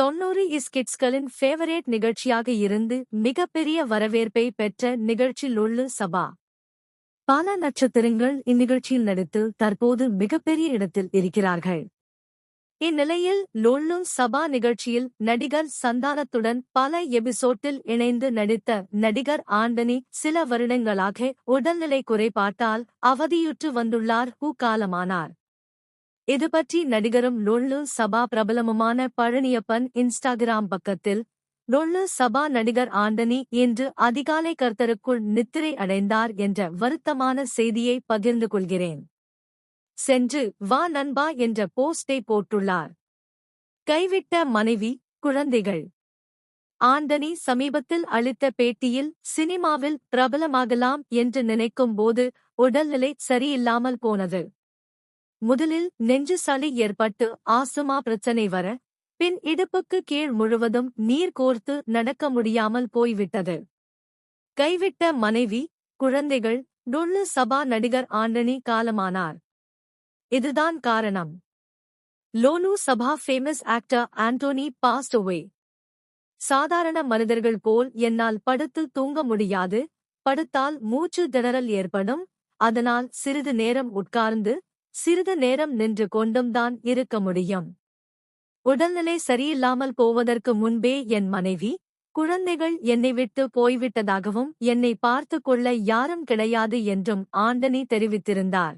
தொன்னூறு இஸ்கிட்ஸ்களின் ஃபேவரேட் நிகழ்ச்சியாக இருந்து மிகப்பெரிய வரவேற்பை பெற்ற நிகழ்ச்சி சபா. பல நட்சத்திரங்கள் இந்நிகழ்ச்சியில் நடித்து தற்போது மிகப்பெரிய இடத்தில் இருக்கிறார்கள். இந்நிலையில் லொள்ளு சபா நிகழ்ச்சியில் நடிகர் சந்தானத்துடன் பல எபிசோட்டில் இணைந்து நடித்த நடிகர் ஆண்டனி சில வருடங்களாக உடல்நிலை குறைபாட்டால் அவதியுற்று வந்துள்ளார் ஹூ காலமானார். இதுபற்றி நடிகரும் லொள்ளு சபா பிரபலமுமான பழனியப்பன் இன்ஸ்டாகிராம் பக்கத்தில் லொள்ளு சபா நடிகர் ஆண்டனி இன்று அதிகாலை கர்த்தருக்குள் நித்திரை அடைந்தார் என்ற வருத்தமான செய்தியை பகிர்ந்து கொள்கிறேன். சென்று வா நண்பா என்ற போஸ்டை போட்டுள்ளார். கைவிட்ட மனைவி குழந்தைகள். ஆண்டனி சமீபத்தில் அளித்த பேட்டியில் சினிமாவில் பிரபலமாகலாம் என்று நினைக்கும் போது உடல்நிலை சரியில்லாமல் போனது. முதலில் நெஞ்சு சளி ஏற்பட்டு ஆசுமா பிரச்சனை வர பின் இடுப்புக்கு கீழ் முழுவதும் நீர் கோர்த்து நடக்க முடியாமல் போய்விட்டது. கைவிட்ட மனைவி குழந்தைகள் டொல்லு சபா நடிகர் ஆண்டனி காலமானார். இதுதான் காரணம். லோனு சபா famous actor Antony passed away சாதாரண மனிதர்கள் போல் என்னால் படுத்து தூங்க முடியாது படுத்தால் மூச்சு திணறல் ஏற்படும் அதனால் சிறிது நேரம் உட்கார்ந்து சிறிது நேரம் நின்று கொண்டும் தான் இருக்க முடியும். உடல்நிலை சரியில்லாமல் போவதற்கு முன்பே என் மனைவி குழந்தைகள் என்னை விட்டு போய்விட்டதாகவும் என்னை பார்த்து கொள்ள யாரும் கிடையாது என்றும் ஆண்டனி தெரிவித்திருந்தார்.